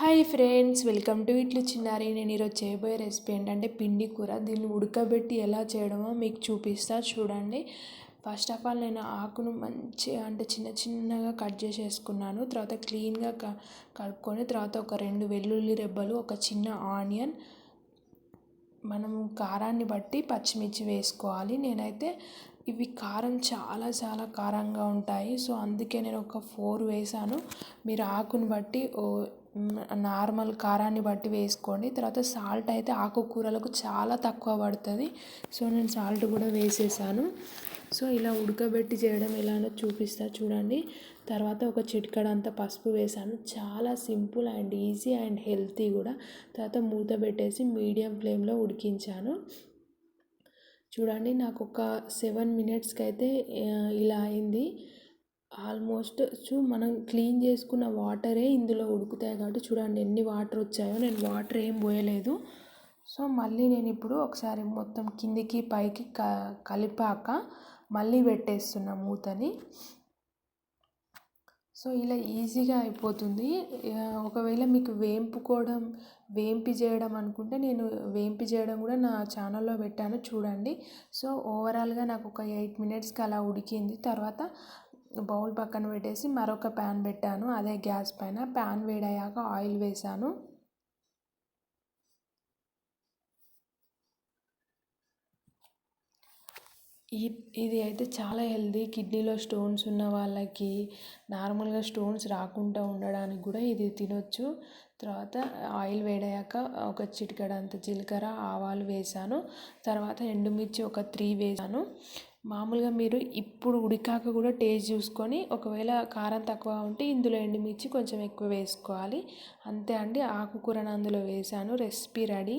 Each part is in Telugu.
హాయ్ ఫ్రెండ్స్ వెల్కమ్ టు ఇట్లు చిన్నారి నేను ఈరోజు చేయబోయే రెసిపీ ఏంటంటే పిండి కూర. దీన్ని ఉడకబెట్టి ఎలా చేయడమో మీకు చూపిస్తా చూడండి. ఫస్ట్ ఆఫ్ ఆల్ నేను ఆకును మంచిగా అంటే చిన్న చిన్నగా కట్ చేసేసుకున్నాను. తర్వాత క్లీన్గా క కలుపుకొని తర్వాత ఒక రెండు వెల్లుల్లి రెబ్బలు ఒక చిన్న ఆనియన్. మనం కారాన్ని బట్టి పచ్చిమిర్చి వేసుకోవాలి. నేనైతే ఇవి కారం చాలా చాలా కారంగా ఉంటాయి. సో అందుకే నేను ఒక ఫోర్ వేసాను. మీరు ఆకును బట్టి నార్మల్ కారాన్ని బట్టి వేసుకోండి. తర్వాత సాల్ట్ అయితే ఆకుకూరలకు చాలా తక్కువ పడుతుంది. సో నేను సాల్ట్ కూడా వేసేసాను. సో ఇలా ఉడకబెట్టి చేయడం ఎలానో చూపిస్తా చూడండి. తర్వాత ఒక చిటికడంత పసుపు వేసాను. చాలా simple and easy and healthy కూడా. తర్వాత మూత పెట్టేసి మీడియం ఫ్లేమ్లో ఉడికించాను. చూడండి నాకు ఒక సెవెన్ మినిట్స్కి అయితే ఇలా అయింది. ఆల్మోస్ట్ చూ మనం క్లీన్ చేసుకున్న వాటరే ఇందులో ఉడుకుతాయి కాబట్టి చూడండి ఎన్ని వాటర్ వచ్చాయో నేను వాటర్ ఏం పోయలేదు. సో మళ్ళీ నేను ఇప్పుడు ఒకసారి మొత్తం కిందికి పైకి క కలిపాక మళ్ళీ పెట్టేస్తున్నా మూతని. సో ఇలా ఈజీగా అయిపోతుంది. ఒకవేళ మీకు వేంపుకోవడం వేంపి చేయడం అనుకుంటే నేను వేంపి చేయడం కూడా నా ఛానల్లో పెట్టాను చూడండి. సో ఓవరాల్గా నాకు ఒక ఎయిట్ మినిట్స్కి అలా ఉడికింది. తర్వాత బౌల్ పక్కన పెట్టేసి మరొక ప్యాన్ పెట్టాను. అదే గ్యాస్ పైన ప్యాన్ వేడయ్యాక ఆయిల్ వేసాను ఈ ఇది అయితే చాలా హెల్దీ. కిడ్నీలో స్టోన్స్ ఉన్న వాళ్ళకి నార్మల్గా స్టోన్స్ రాకుండా ఉండడానికి కూడా ఇది తినొచ్చు. తర్వాత ఆయిల్ వేడయ్యాక ఒక చిటికడంత జీలకర్ర ఆవాలు వేసాను తర్వాత ఎండుమిర్చి ఒక త్రీ వేసాను మామూలుగా మీరు ఇప్పుడు ఉడికాక కూడా టేస్ట్ చూసుకొని ఒకవేళ కారం తక్కువ ఉంటే ఇందులో ఎండుమిర్చి కొంచెం ఎక్కువ వేసుకోవాలి. అంతే అండి ఆకుకూరను అందులో వేసాను రెసిపీ రెడీ.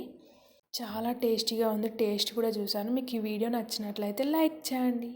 చాలా టేస్టీగా ఉంది టేస్ట్ కూడా చూసాను మీకు ఈ వీడియో నచ్చినట్లయితే లైక్ చేయండి.